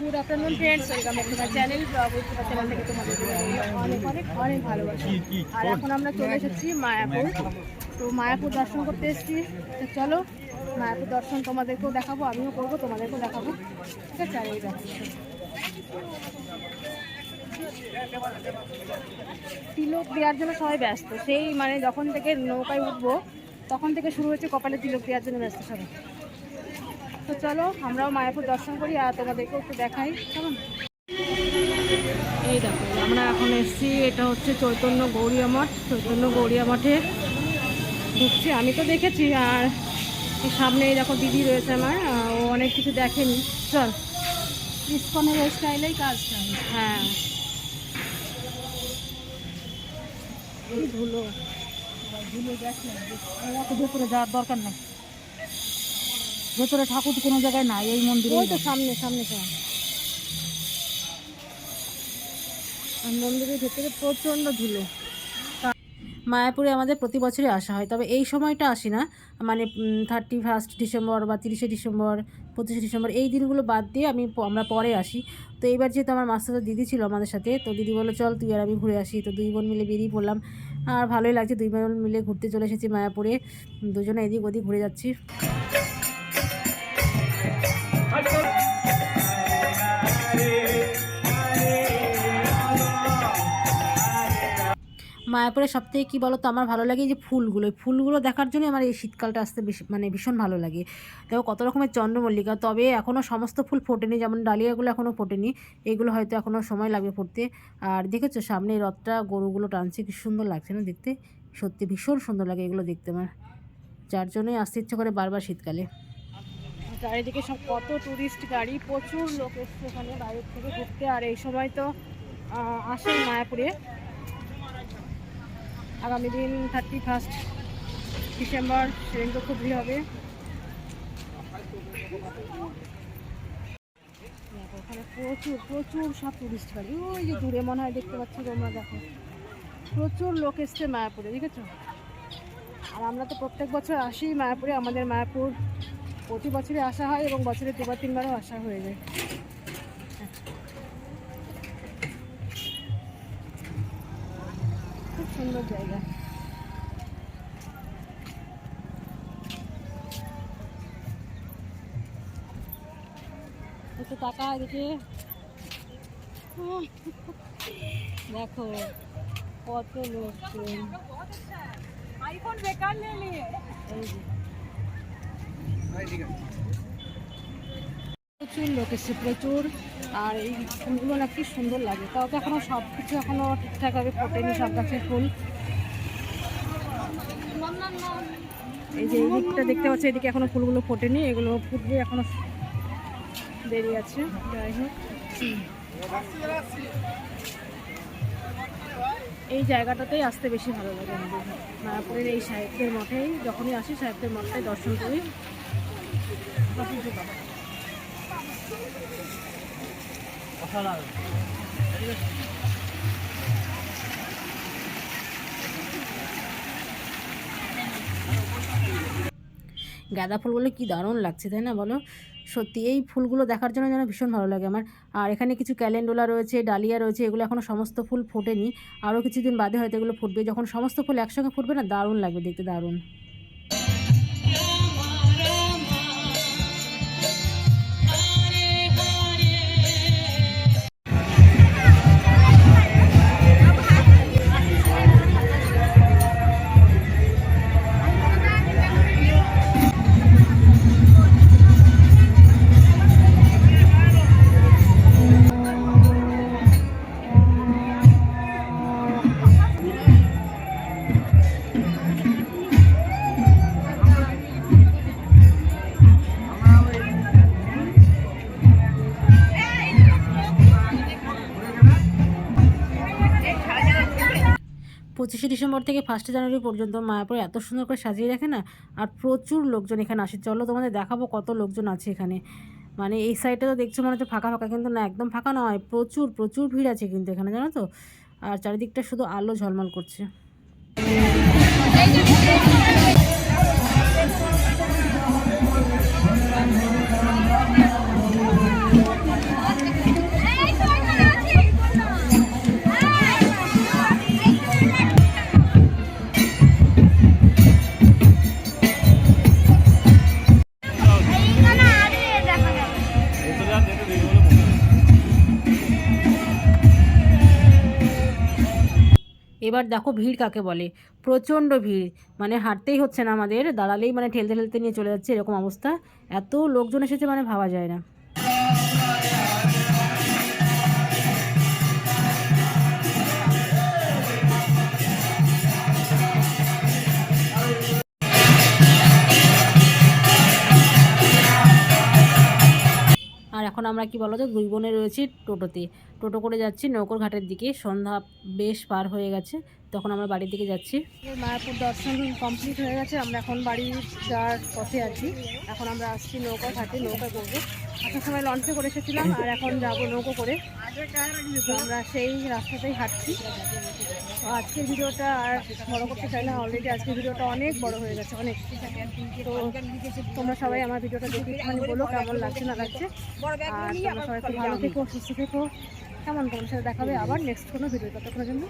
Good afternoon friends welcome back to my channel Baidyuta channel থেকে তোমাদের অনেক অনেক অনেক ভালোবাসি। আর এখন আমরা চলে এসেছি মায়াপুর। তো মায়াপুর দর্শন করতে এসেছি। তো চলো মায়াপুর দর্শন তোমাদেরকেও দেখাবো আমিও করব তোমাদেরকেও দেখাবো। ঠিক আছে আর এই তিলক দেওয়ার জন্য সবাই ব্যস্ত। সেই মানে যখন থেকে নৌকায় উঠবো তখন থেকে শুরু হয়েছে কপালে তিলক দেওয়ার জন্য ব্যস্ত সবাই। তো চলো আমরাও মায়াপুর দর্শন করি আর তোমাদেরকেও একটু দেখাই। কেমন? এই দেখো আমরা এখন এসেছি এটা হচ্ছে চৈতন্য গৌরিয়া মঠ। চৈতন্য গৌরিয়া মঠে ঢুকছি। আমি তো দেখেছি আর সামনে এই দেখো দিদি রয়েছে আমার ও অনেক কিছু দেখেনি। চল। ইস্কনের ওই স্টাইলেই কাজটা হ্যাঁ। ধুলো। ধুলো দেখে অত ভেতরে যাওয়ার দরকার নেই। ভেতরে ঠাকুর কোনো জায়গায় নাই এই মন্দিরে ওই তো সামনে সামনে আর মন্দিরের ভেতরে প্রচণ্ড ধুলো। মায়াপুরে আমাদের প্রতি বছরই আসা হয় তবে এই সময়টা আসি না। মানে থার্টি ফার্স্ট ডিসেম্বর বা তিরিশে ডিসেম্বর পঁচিশে ডিসেম্বর এই দিনগুলো বাদ দিয়ে আমি আমরা পরে আসি। তো এইবার যেহেতু আমার মাস্টার দিদি ছিল আমাদের সাথে তো দিদি বলল চল তুই আর আমি ঘুরে আসি। তো দুই বোন মিলে বেরিয়ে পড়লাম। আর ভালোই লাগছে দুই বোন মিলে ঘুরতে চলে এসেছি মায়াপুরে। দুজনে এদিক ওদিক ঘুরে যাচ্ছি। মায়াপুরে সবথেকে কী বলো তো আমার ভালো লাগে যে ফুলগুলো। ফুলগুলো দেখার জন্য আমার এই শীতকালটা আসতে বেশি মানে ভীষণ ভালো লাগে। দেখো কত রকমের চন্দ্রমল্লিকা, তবে এখনও সমস্ত ফুল ফোটেনি, যেমন ডালিয়াগুলো এখনও ফোটেনি, এগুলো হয়তো এখনও সময় লাগবে ফুটতে। আর দেখেছ, সামনে রথটা, গরুগুলো টানছে, কি সুন্দর লাগছে না দেখতে? সত্যি ভীষণ সুন্দর লাগে এগুলো দেখতে আমার। যার জন্যই আসতে ইচ্ছে করে বারবার শীতকালে। চারিদিকে সব কত টুরিস্ট গাড়ি, প্রচুর লোক এসছে এখানে বাইরের থেকে ঘুরতে। আর এই সময় তো আসেন মায়াপুরে। আগামী দিন থার্টি ফার্স্ট ডিসেম্বর সেদিন তো খুব ভিড় হবে। ওখানে প্রচুর প্রচুর সব টুরিস্ট গাড়ি ওই যে দূরে মনে হয় দেখতে পাচ্ছ তোমরা, দেখো। প্রচুর লোক এসছে মায়াপুরে, দেখেছ? আর আমরা তো প্রত্যেক বছর আসি মায়াপুরে। আমাদের মায়াপুর প্রতি বছরে আসা হয় এবং বছরে দুবার, তিনবারও আসা হয়ে যায়। খুব সুন্দর জায়গা একটু টাকা এদিকে উহ, দেখো কত লোক আইফোন বেকার নিয়ে এই যে প্রচুর লোক এসছে প্রচুর আর এই ফুলগুলো না কি সুন্দর লাগে। তাও তো এখনও সব কিছু এখনও ঠিকঠাকভাবে ফোটেনি সব গাছের ফুল। এই যে এই দেখতে পাচ্ছি, এদিকে এখনও ফুলগুলো ফোটেনি, এগুলো ফুটবে এখনও দেরি আছে, যাই হোক। এই জায়গাটাতেই আসতে বেশি ভালো লাগে আমাদের মায়াপুরের এই সাহিত্যের মঠেই যখনই আসি, সাহিত্যের মঠটাই দর্শন করি। গাঁদা ফুলগুলো কি দারুণ লাগছে, তাই না বলো? সত্যি, এই ফুলগুলো দেখার জন্য যেন ভীষণ ভালো লাগে আমার। আর এখানে কিছু ক্যালেন্ডোলা রয়েছে, ডালিয়া রয়েছে, এগুলো এখনও সমস্ত ফুল ফোটেনি। আরও কিছুদিন বাদে হয়তো এগুলো ফুটবে। যখন সমস্ত ফুল একসঙ্গে ফুটবে না, দারুণ লাগবে দেখতে, দারুণ। পঁচিশে ডিসেম্বর থেকে ফার্স্টে জানুয়ারি পর্যন্ত মায়াপুর এত সুন্দর করে সাজিয়ে রাখে না? আর প্রচুর লোকজন এখানে আসে। চলো তোমাদের দেখাবো কত লোকজন আছে এখানে। মানে এই সাইডটা তো দেখছ মনে হচ্ছে ফাঁকা ফাঁকা, কিন্তু না, একদম ফাঁকা নয়, প্রচুর প্রচুর ভিড় আছে কিন্তু এখানে, জানো তো? আর চারিদিকটা শুধু আলো ঝলমল করছে। এবার দেখো ভিড় কাকে বলে? প্রচণ্ড ভিড়। মানে হাঁটতেই হচ্ছে না আমাদের। দাঁড়ালেই মানে ঠেলতে ঠেলতে নিয়ে চলে যাচ্ছে এরকম অবস্থা। এত লোকজন এসেছে মানে ভাবা যায় না। আমরা কি বলো তো, দুই বোনে রয়েছি টোটোতে। টোটো করে যাচ্ছি নৌকর ঘাটের দিকে। সন্ধ্যা বেশ পার হয়ে গেছে। তখন আমরা বাড়ির দিকে যাচ্ছি। মায়াপুর দর্শন কমপ্লিট হয়ে গেছে। আমরা এখন বাড়ি যাওয়ার পথে আছি। এখন আমরা আসছি নৌকা ঘাটে, নৌকা করব। আসার সময় লঞ্চে করে এসেছিলাম, আর এখন যাব নৌকো করে। আমরা সেই রাস্তাতেই হাঁটছি। আজকের ভিডিওটা আর বড় করতে চাই না অলরেডি আজকের ভিডিওটা অনেক বড় হয়ে গেছে, অনেক। তো তোমরা সবাই আমার ভিডিওটা দেখে একটুখানি বলো, কেমন লাগছে, না লাগছে? আর তোমরা সবাই খুব ভালো থেকো, সুস্থ থেকো। কেমন তোমার সাথে দেখাবে আবার নেক্সট কোনো ভিডিও ততক্ষণের জন্য।